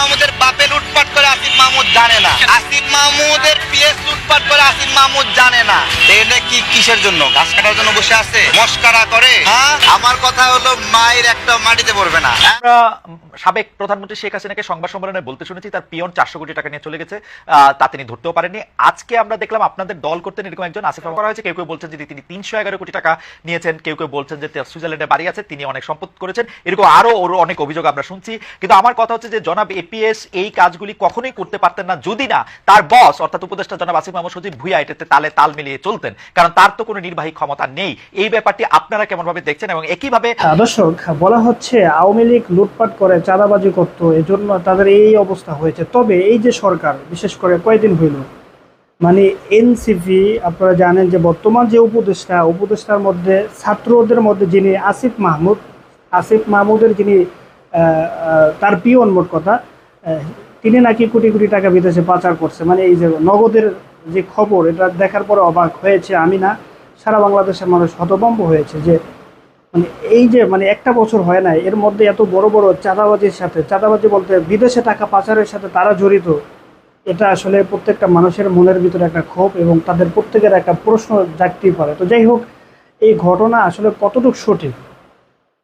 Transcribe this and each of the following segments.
মাহমুদের জানে না। আসিফ মাহমুদের পিএস লুটপাট করে আসিফ মাহমুদ জানে না। এটা কি কিসের জন্য? গাছ কাটার জন্য বসে আছে? মস্কারা করে? হ্যাঁ? আমার কথা হলো মায়ের একটা মাটিতে পড়বে না। আমরা সাবেক প্রধানমন্ত্রী শেখ হাসিনাকে সংবাদ সম্মেলনে বলতে শুনেছি তার পিয়ন চারশো কোটি টাকা নিয়ে চলে গেছে। তা তিনি ধরতেও পারেননি। আজকে আমরা দেখলাম আপনাদের দল করতেন এরকম একজন আসিফ করা হয়েছে। কেউ কেউ বলছেন যে তিনি তিনশো এগারো কোটি টাকা নিয়েছেন। কেউ কেউ বলছেন যে সুইজারল্যান্ডে বাড়ি আছে তিনি অনেক সম্পদ করেছেন। এরকম আরও ওর অনেক অভিযোগ আমরা শুনছি। কিন্তু আমার কথা হচ্ছে যে জনাব এপিএস এই কাজগুলি কখনোই করতে পারতেন না যদি না তার বস অর্থাৎ উপদেষ্টা জনাব আসিফ মাহমুদ সচিব ভুইয়া এটাতে তালে তাল মিলিয়ে চলতেন। কারণ তার তো কোনো নির্বাহী ক্ষমতা নেই। এই ব্যাপারটি আপনারা কেমন ভাবে দেখছেন এবং একইভাবে হ্যাঁ, দর্শক বলা হচ্ছে আওয়ামী লীগ লুটপাট করে চাঁদাবাজি করতো এজন্য তাদের এই অবস্থা হয়েছে। তবে এই যে সরকার বিশেষ করে কয়দিন হইল মানে এনসিপি আপনারা জানেন যে বর্তমান যে উপদেষ্টা উপদেষ্টার মধ্যে ছাত্রদের মধ্যে যিনি আসিফ মাহমুদ আসিফ মাহমুদের যিনি তার পিয়ন মোট কথা তিনি নাকি কোটি কোটি টাকা বিদেশে পাচার করছে। মানে এই যে নগদের যে খবর, এটা দেখার পরে অবাক হয়েছে আমি না, সারা বাংলাদেশের মানুষ হতভম্ব হয়েছে যে মানে এই যে মানে একটা বছর হয় না এর মধ্যে এত বড় বড় চাঁদাবাজির সাথে, চাঁদাবাজি বলতে বিদেশে টাকা পাচারের সাথে তারা জড়িত, এটা আসলে প্রত্যেকটা মানুষের মনের ভিতরে একটা ক্ষোভ এবং তাদের প্রত্যেকের একটা প্রশ্ন জাগতেই পারে। তো যাই হোক, এই ঘটনা আসলে কতটুকু সঠিক?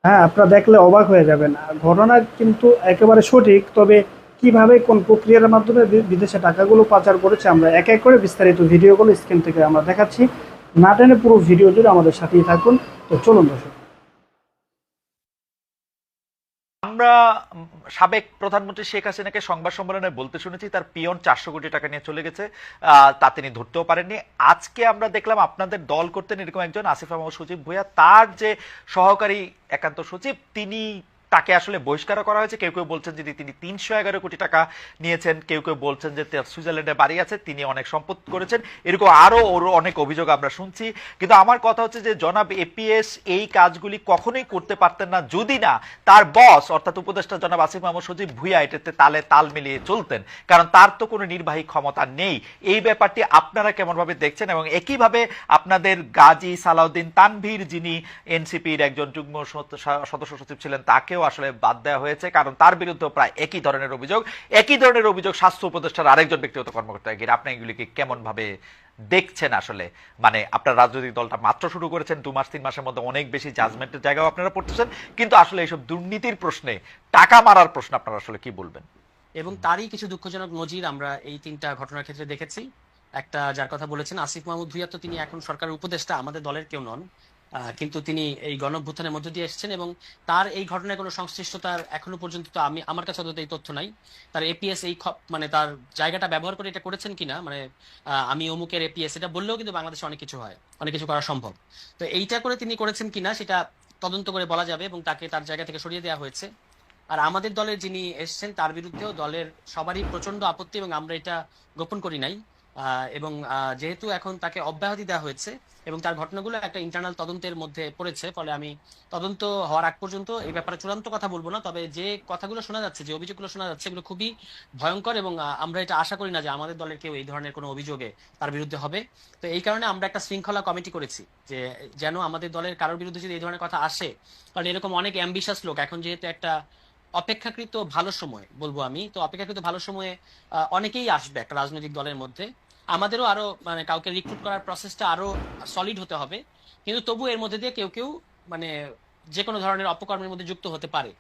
হ্যাঁ আপনারা দেখলে অবাক হয়ে যাবেন। ঘটনা কিন্তু একেবারে সঠিক, তবে কীভাবে কোন প্রক্রিয়ার মাধ্যমে বিদেশে টাকাগুলো পাচার করেছে আমরা এক এক করে বিস্তারিত ভিডিওগুলো স্ক্রিন থেকে আমরা দেখাচ্ছি। না টেনে পুরো ভিডিও জুড়ে আমাদের সাথেই থাকুন। তো চলুন দর্শক। আমরা সাবেক প্রধানমন্ত্রী শেখ হাসিনাকে সংবাদ সম্মেলনে বলতে শুনেছি, তার পিয়ন চারশো কোটি টাকা নিয়ে চলে গেছে। তা তিনি ধরতেও পারেননি। আজকে আমরা দেখলাম আপনাদের দল করতেন এরকম একজন আসিফ আহমদ সচিব ভুইয়া, তার যে সহকারী একান্ত সচিব, তিনি তাকে আসলে বহিষ্কার করা হয়েছে। কেউ কেউ বলছেন যে তিনি তিনশো এগারো কোটি টাকা নিয়েছেন। কেউ কেউ বলছেন যে সুইজারল্যান্ডে বাড়ি আছে, তিনি অনেক সম্পদ করেছেন। এরকম আরও ওর অনেক অভিযোগ আমরা শুনছি। কিন্তু আমার কথা হচ্ছে যে জনাব এপিএস এই কাজগুলি কখনোই করতে পারতেন না। যদি না, তার বস, অর্থাৎ উপদেষ্টা জনাব আসিফ মাহমুদ সচিব ভুইয়া এটাতে তালে তাল মিলিয়ে চলতেন। কারণ তার তো কোনো নির্বাহী ক্ষমতা নেই। এই ব্যাপারটি আপনারা কেমন ভাবে দেখছেন এবং একইভাবে আপনাদের গাজী সালাউদ্দিন তানভীর যিনি এনসিপির একজন যুগ্ম সদস্য সচিব ছিলেন তাকেও আসলে বাদ দেওয়া হয়েছে, কারণ তার বিরুদ্ধে প্রায় একই ধরনের অভিযোগ, একই ধরনের অভিযোগ স্বাস্থ্য উপদেষ্টার আরেকজন ব্যক্তিগত কর্মকর্তা ঘিরে আপনি এগুলিকে কেমন ভাবে দেখছেন আসলে? মানে আপনার রাজনৈতিক দলটা মাত্র শুরু করেছেন, দু মাস, তিন মাসের মধ্যে অনেক বেশি জাজমেন্টের জায়গাও আপনারা পড়তেছেন। কিন্তু আসলে এইসব দুর্নীতির প্রশ্নে টাকা মারার প্রশ্ন আপনারা আসলে কি বলবেন? এবং তারই কিছু দুঃখজনক নজির আমরা এই তিনটা ঘটনার ক্ষেত্রে দেখেছি। একটা যার কথা বলেছেন আসিফ মাহমুদ, ভুইয়া তো তিনি এখন সরকারের উপদেষ্টা, আমাদের দলের কেউ নন। কিন্তু তিনি এই গণভ্যুত্থানের মধ্য দিয়ে এসেছেন এবং তার এই ঘটনায় কোনো সংশ্লিষ্টতার এখনও পর্যন্ত তো আমি, আমার কাছে অন্তত এই তথ্য নাই। তার এপিএস এই মানে তার জায়গাটা ব্যবহার করে এটা করেছেন কিনা মানে আমি অমুকের এপিএস এটা বললেও কিন্তু বাংলাদেশে অনেক কিছু হয়, অনেক কিছু করা সম্ভব। তো এইটা করে তিনি করেছেন কিনা সেটা তদন্ত করে বলা যাবে এবং তাকে তার জায়গা থেকে সরিয়ে দেওয়া হয়েছে। আর আমাদের দলের যিনি এসেছেন তার বিরুদ্ধেও দলের সবারই প্রচণ্ড আপত্তি এবং আমরা এটা গোপন করি নাই। এবং যেহেতু এখন তাকে অব্যাহতি দেওয়া হয়েছে এবং তার ঘটনাগুলো একটা ইন্টারনাল তদন্তের মধ্যে পড়েছে, ফলে আমি তদন্ত হওয়ার আগ পর্যন্ত এই ব্যাপারে চূড়ান্ত কথা বলব না, তবে যে কথাগুলো শোনা যাচ্ছে, যে অভিযোগগুলো শোনা যাচ্ছে, এগুলো খুবই ভয়ঙ্কর এবং আমরা এটা আশা করি না যে আমাদের দলের কেউ এই ধরনের কোনো অভিযোগে তার বিরুদ্ধে হবে। তো এই কারণে আমরা একটা শৃঙ্খলা কমিটি করেছি, যে যেন আমাদের দলের কারোর বিরুদ্ধে যদি এই ধরনের কথা আসে, কারণ এরকম অনেক অ্যাম্বিশাস লোক, এখন যেহেতু একটা অপেক্ষাকৃত ভালো সময় বলব আমি, তো অপেক্ষাকৃত ভালো সময়ে অনেকেই আসবে একটা রাজনৈতিক দলের মধ্যে। আমাদেরও আরও মানে কাউকে রিক্রুট করার প্রসেসটা আরও সলিড হতে হবে। কিন্তু তবু এর মধ্যে দিয়ে কেউ কেউ মানে যে কোনো ধরনের অপকর্মের মধ্যে যুক্ত হতে পারে।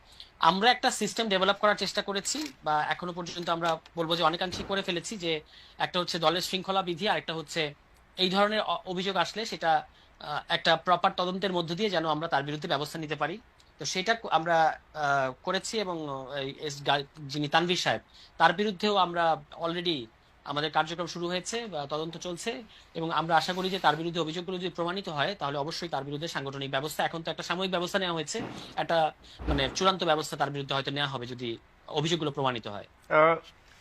আমরা একটা সিস্টেম ডেভেলপ করার চেষ্টা করেছি বা এখনও পর্যন্ত আমরা বলব যে অনেকাংশে করে ফেলেছি যে একটা হচ্ছে দলের শৃঙ্খলা বিধি আর একটা হচ্ছে এই ধরনের অভিযোগ আসলে সেটা একটা প্রপার তদন্তের মধ্য দিয়ে যেন আমরা তার বিরুদ্ধে ব্যবস্থা নিতে পারি। তো সেটা আমরা করেছি এবং যিনি তানভীর সাহেব, তার বিরুদ্ধেও আমরা অলরেডি আমাদের কার্যক্রম শুরু হয়েছে তদন্ত চলছে এবং আমরা আশা করি যে তার বিরুদ্ধে অভিযোগগুলো যদি প্রমাণিত হয়, তাহলে অবশ্যই তার বিরুদ্ধে সাংগঠনিক ব্যবস্থা, এখন তো একটা সাময়িক ব্যবস্থা নেওয়া হয়েছে, একটা মানে চূড়ান্ত ব্যবস্থা তার বিরুদ্ধে হয়তো নেওয়া হবে যদি অভিযোগগুলো প্রমাণিত হয়।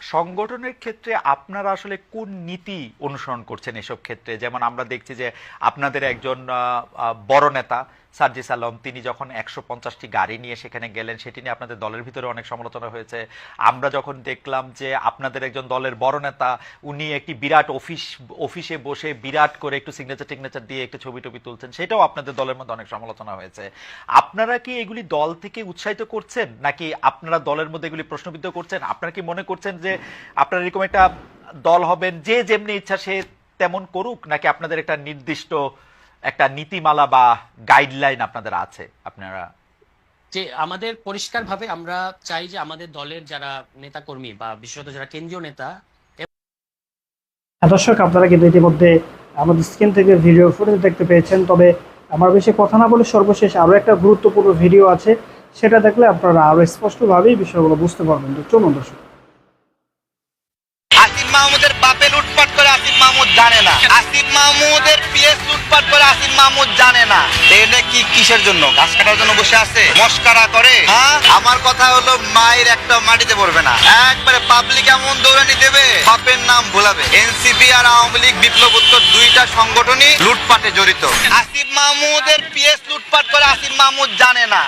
সংগঠনের ক্ষেত্রে আপনারা আসলে কোন নীতি অনুসরণ করছেন এসব ক্ষেত্রে? যেমন আমরা দেখছি যে আপনাদের একজন বড় নেতা, সার্জিস আলম, তিনি যখন একশো পঞ্চাশটি গাড়ি নিয়ে সেখানে গেলেন, সেটি নিয়ে আপনাদের দলের ভিতরে অনেক সমালোচনা হয়েছে। আমরা যখন দেখলাম যে আপনাদের একজন দলের বড় নেতা, উনি একটি বিরাট অফিস, অফিসে বসে বিরাট করে একটু সিগনেচার টিগনেচার দিয়ে একটু ছবি টবি তুলছেন, সেটাও আপনাদের দলের মধ্যে অনেক সমালোচনা হয়েছে। আপনারা কি এগুলি দল থেকে উৎসাহিত করছেন? নাকি আপনারা দলের মধ্যে এগুলি প্রশ্নবিদ্ধ করছেন? আপনারা কি মনে করছেন যে আপনারা এরকম একটা দল হবেন যে যেমনি ইচ্ছা সে তেমন করুক নাকি আপনাদের একটা নির্দিষ্ট একটা নীতিমালা বা গাইডলাইন আপনাদের আছে? আপনারা যে আমাদের পরিষ্কারভাবে আমরা চাই যে আমাদের দলের যারা নেতাকর্মী বা বিশেষত যারা কেন্দ্রীয় নেতা হ্যাঁ, দর্শক আপনারা কিন্তু ইতিমধ্যে আমাদের স্ক্রিন থেকে ভিডিও ফুটেজ দেখতে পেয়েছেন। তবে আমার বেশি কথা না বলে সর্বশেষ আরও একটা গুরুত্বপূর্ণ ভিডিও আছে। সেটা দেখলে আপনারা আরও স্পষ্টভাবেই বিষয়গুলো বুঝতে পারবেন। তো চলুন দর্শক। জানে না। আসিফ মাহমুদের পিএস লুটপাট করে আসিফ মাহমুদ জানে না। কি কিসের জন্য? ঘাস কাটার জন্য বসে আছে? মস্কারা করে? হ্যাঁ? আমার কথা হলো, মায়ের একটা মাটিতে পড়বে না। একবারে পাবলিক এমন দৌড়ানি দেবে বাপের নাম ভুলাবে। এনসিপি আর আওয়ামী লীগ দুইটা সংগঠনই লুটপাটে জড়িত। আসিফ মাহমুদের পিএস লুটপাট করে আসিফ মাহমুদ জানে না।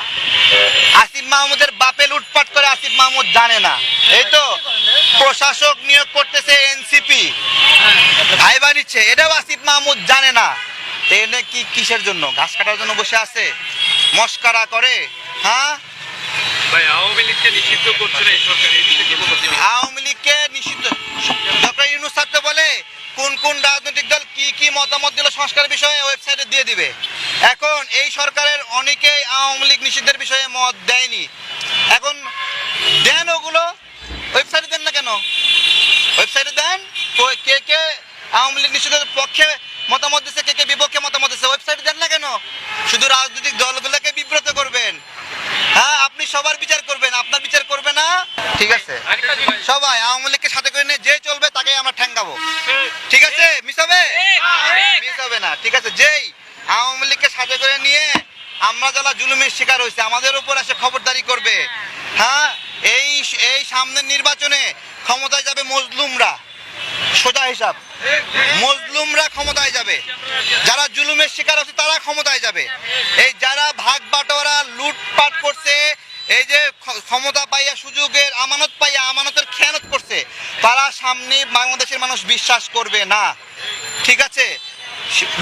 আসিফ মাহমুদের বাপে লুটপাট করে আসিফ মাহমুদ জানে না। এই তো প্রশাসক নিয়োগ করতেছে এনসিপি ভাইবা নিচ্ছে এটাও আসিফ মাহমুদ জানে না। এনে কি কিসের জন্য? ঘাস কাটার জন্য বসে আছে? মস্কারা করে হ্যাঁ? আওয়ামী লীগকে নিষিদ্ধ করছে না আওয়ামী লীগকে ডক্টর ইউনুস স্যার বলে কোন কোন রাজনৈতিক দল কি কি মতামত দিল সংস্কার বিষয়ে ওয়েবসাইটে দিয়ে দিবে। এখন এই সরকারের অনেকেই আওয়ামী লীগ নিষিদ্ধের বিষয়ে মত দেয়নি। কেন? ওয়েবসাইটে দেন কে কে আওয়ামী লীগ নিষিদ্ধের পক্ষে মতামত দিচ্ছে কে কে বিপক্ষে মতামত দিচ্ছে ওয়েবসাইটে দেন না কেন? শুধু রাজনৈতিক দলগুলোকে বিব্রত করবেন। হ্যাঁ আপনি সবার বিচার করবেন আপনার বিচার করবে না? ঠিক আছে? সবাই আওয়ামী লীগকে সাথে করে নিয়ে যে চলবে তাকে আমরা ঠ্যাঙ্গাবো। ঠিক আছে? মিস হবে? মিস হবে না ঠিক আছে? যেই আওয়ামী লীগকে সাথে করে নিয়ে আমরা যারা জুলুমের শিকার হয়েছে, আমাদের উপর এসে খবরদারি করবে। হ্যাঁ এই এই সামনের নির্বাচনে ক্ষমতায় যাবে মজলুমরা। সোজা হিসাব। মজলুমরা ক্ষমতায় যাবে। যারা জুলুমের শিকার হচ্ছে, তারা ক্ষমতায় যাবে। এই যারা ভাগ বাটোয়ারা, লুটপাট করছে, এই যে ক্ষমতা পাইয়া সুযোগের আমানত পাইয়া আমানতের খেয়ানত করছে, তারা সামনে বাংলাদেশের মানুষ বিশ্বাস করবে না। ঠিক আছে?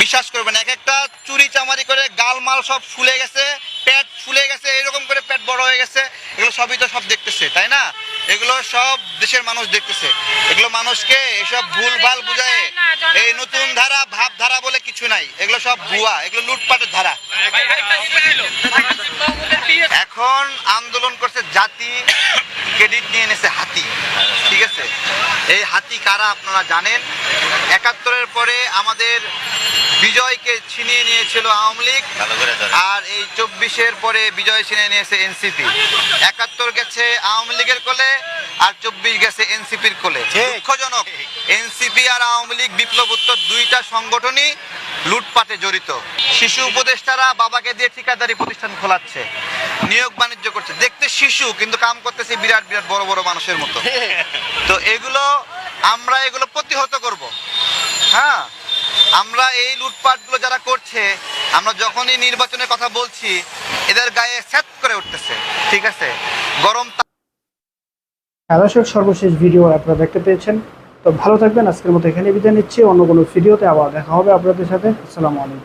বিশ্বাস করবেন এক একটা চুরি চামারি করে গালমাল সব ফুলে গেছে, পেট ফুলে গেছে, এরকম করে পেট বড় হয়ে গেছে, এগুলো সবই তো সব দেখতেছে, তাই না? এগুলো সব দেশের মানুষ দেখতেছে। এগুলো মানুষকে এসব ভুল ভালো বুঝায়, এই নতুন ধারা, ভাব ধারা বলে কিছু নাই, এগুলো সব ভুয়া, এগুলো লুটপাটের ধারা। এখন আন্দোলন করছে জাতি ক্রেডিট নিয়ে এনেছে হাতি, ঠিক আছে? এই হাতি কারা আপনারা জানেন? একাত্তরের পরে আমাদের বিজয়কে ছিনিয়ে নিয়েছিল আওয়ামী লীগ। আর এই চব্বিশের পরে বিজয় ছিনিয়ে নিয়েছে এনসিপি। একাত্তর গেছে আওয়ামী লীগের কোলে আর চব্বিশ গেছে এনসিপির কোলে। দুঃখজনক এনসিপি আর আওয়ামী লীগ বিপ্লব উত্তর দুইটা সংগঠনই লুটপাটে জড়িত। শিশু উপদেষ্টারা বাবাকে দিয়ে ঠিকাদারি প্রতিষ্ঠান খোলাচ্ছে নিয়োগ বাণিজ্য করছে। দেখতে শিশু কিন্তু কাম করতেছে বিরাট বিরাট বড় বড় মানুষের মতো। তো এগুলো আমরা এগুলো প্রতিহত করব। হ্যাঁ আমরা এই লুটপাটগুলো যারা করছে আমরা যখনই নির্বাচনের কথা বলছি এদের গায়ে সেট করে উঠতেছে ঠিক আছে? গরম হ্যাঁ, সর্বশেষ ভিডিও আপনারা দেখতে পেয়েছেন। তো ভালো থাকবেন আজকের মতো এখানে বিদায় নিচ্ছি। অন্য কোনো ভিডিওতে আবার দেখা হবে আপনাদের সাথে। আসসালামু আলাইকুম।